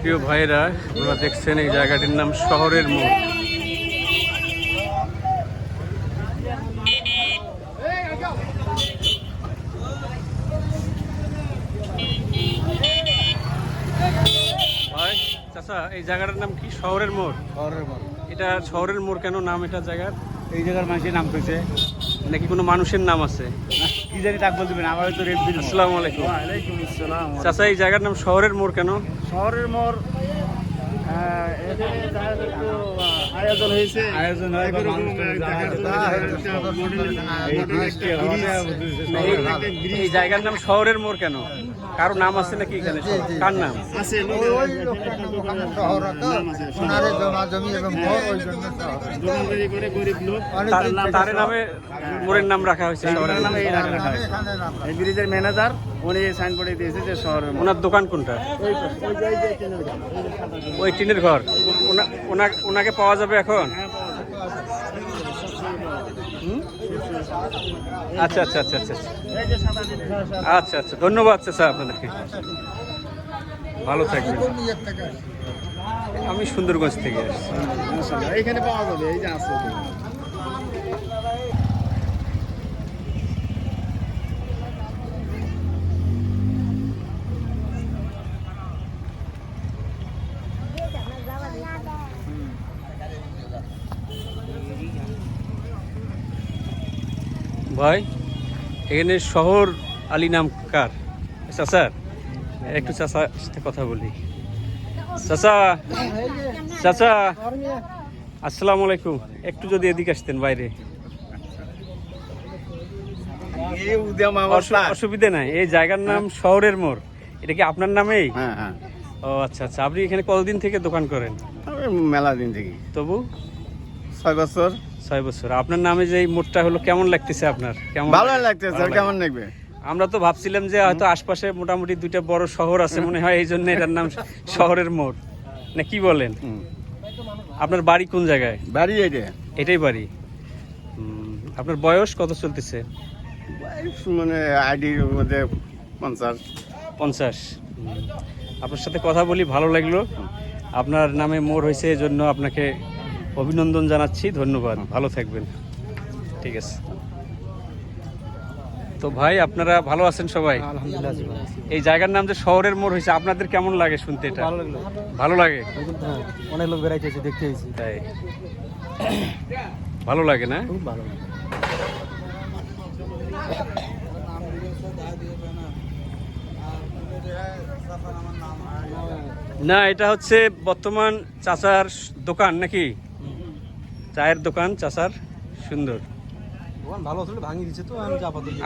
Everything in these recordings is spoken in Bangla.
প্রিয় ভাইরা আপনারা দেখছেন এই জায়গাটির নাম শহরের মোড়। ভাই চাচা এই জায়গাটার নাম কি? শহরের মোড়? শহরের মোড়। এটা শহরের মোড় কেন? নাম এটা জায়গার? এই জায়গার মানুষের নাম কইছে। নাকি কোনো মানুষের নাম আছে? কি জানি তাক বলতে পারেন আমার তো রেড আসসালামু আলাইকুম। ওয়ালাইকুম আসসালাম। চাচা এই জায়গার নাম শহরের মোড় কেন? শহরের মোড় আহ, এখানে তার একটু, আহ, আয়োজন হয়েছে। আয়োজন এই জায়গার নাম শহরের মোড় কেন? কারও নাম আছে নাকি এখানে? কার নাম? আছে, তার। নামে মোড়ের নাম রাখা হয়েছে শহরের নামে এই রাখা হয়। এই ব্রিজের ম্যানেজার উনি সাইনবোর্ডে দিয়েছে যে শহরের। ওনার দোকান কোনটা? ওই ওই ওই এখানে টিনের ঘর ওনা- ওনা- ওনাকে পাওয়া যাবে এখন? আচ্ছা আচ্ছা আচ্ছা আচ্ছা আচ্ছা। আচ্ছা আচ্ছা ধন্যবাদ স্যার আপনাদেরকে ভালো থাকবেন? আমি সুন্দরগঞ্জ থেকে মাশাআল্লাহ, পাওয়া যাবে এই যে ভাই এখানে শহর আলী নাম কার? চাচা একটু চাচার সাথে কথা বলি। চাচা চাচা আসসালামু আলাইকুম। একটু যদি এদিকে আসতেন বাইরে। অসুবিধা নাই। এই জায়গার নাম শহরের মোড়। এটা কি আপনার নামেই? হ্যাঁ হ্যাঁ। ও আচ্ছা আচ্ছা। আপনি এখানে কতদিন থেকে দোকান করেন? মেলা দিন থেকে। তবু? ছয় বছর। ছয় বছর। আপনার নামে যে এই মোড়টা হলো কেমন লাগতেছে আপনার? কেমন ভালো লাগতেছে কেমন লাগবে। আমরা তো ভাবছিলাম যে হয়তো আশপাশে মোটামুটি দুইটা বড় শহর আছে মনে হয় এই জন্য এটার নাম শহরের মোড় না কি বলেন। আপনার বাড়ি কোন জায়গায়? বাড়ি এটা এটাই বাড়ি। আপনার বয়স কত চলতেছে? মানে আইডির মধ্যে পঞ্চাশ। পঞ্চাশ। আপনার সাথে কথা বলি ভালো লাগল। আপনার নামে মোড় হয়েছে এই জন্য আপনাকে অভিনন্দন জানাচ্ছি ধন্যবাদ। ভালো থাকবেন। ঠিক আছে। তো ভাই আপনারা ভালো আছেন সবাই। এই জায়গার নাম যে শহরের মোড় হয়েছে আপনাদের কেমন লাগে শুনতে এটা? ভালো লাগে? হ্যাঁ, অনেক লোক বেড়াইতে দেখতে তাই। ভালো লাগে না? খুব ভালো লাগে। না এটা হচ্ছে বর্তমান চাচার দোকান নাকি? চায়ের দোকান চাচার সুন্দর। ভালো দিচ্ছে তো আমি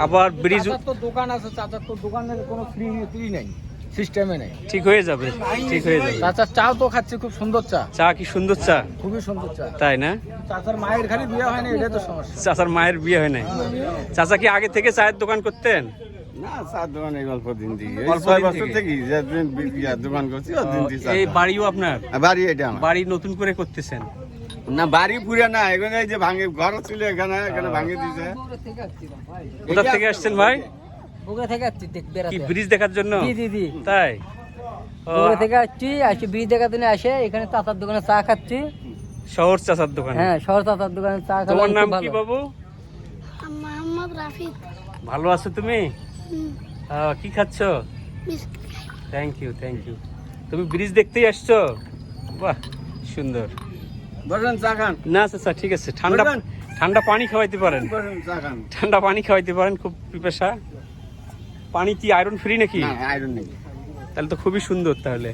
আবার ব্রিজ তো দোকান আছে চাচার তো দোকানের কোনো ফ্রি ফ্রি নাই সিস্টেমে নেই। ঠিক হয়ে যাবে ঠিক হয়ে যাবে। চাচার চাও তো খাচ্ছে খুব সুন্দর চা। চা কি সুন্দর চা? খুবই সুন্দর চা। তাই না? চাচার মায়ের খালি বিয়ে হয় না এটাই তো সমস্যা। চাচার মায়ের বিয়ে হয় নাই। চাচা কি আগে থেকে চায়ের দোকান করতেন? না চার দোকান এই অল্প দিন থেকে অল্প বছর থেকে? থেকে যেদিন দোকান করছি এই বাড়িও আপনার? বাড়ি এটা বাড়ি নতুন করে করতেছেন। না বাড়ি পুরে না এখানে যে ভাঙে ঘর ছিল এখানে এখানে ভাঙে দিছে। কোথা থেকে আসছেন ভাই? বগুড়া থেকে আসছি দেখ কি ব্রিজ দেখার জন্য? জি জি জি। তাই? বগুড়া থেকে আসছি আসছি ব্রিজ দেখার জন্য আসে এখানে চাচার দোকানে চা খাচ্ছি। শহর চাচার দোকান? হ্যাঁ শহর চাচার দোকানে চা খেলাম তোমার নাম কি ভালো। বাবু? মোহাম্মদ রাফিক। ভালো আছো তুমি? আহ, কি খাচ্ছ? থ্যাংক ইউ থ্যাংক ইউ তুমি ব্রিজ দেখতেই আসছো? বাহ সুন্দর। বসেন চা খান। না চাচা ঠিক আছে। ঠান্ডা ঠান্ডা পানি খাওয়াইতে পারেন। ঠান্ডা পানি খাওয়াইতে পারেন খুব পিপাসা। পানি কি আয়রন ফ্রি নাকি? আয়রন নেই। তাহলে তো খুবই সুন্দর তাহলে।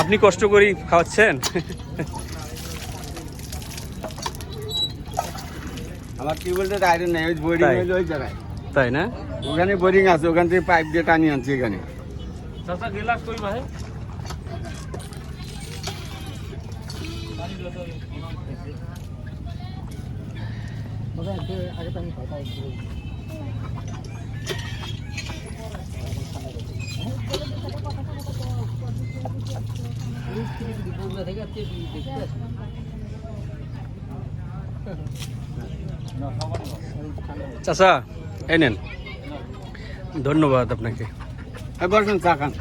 আপনি কষ্ট করেই খাওয়াচ্ছেন? আমার টিউবওয়েলটা আয়রন নেই ওই বোরিং? ওই জায়গায়। তাই না? ওখানে বোরিং আছে ওখান থেকে পাইপ দিয়ে টানি আনছি এখানে। চাচা গেলাস কই ভাই বগুড়া থেকে আসছি ব্রিজ দেখতে আসছি। চাচা এই নেন ধন্যবাদ আপনাকে বসেন চা খান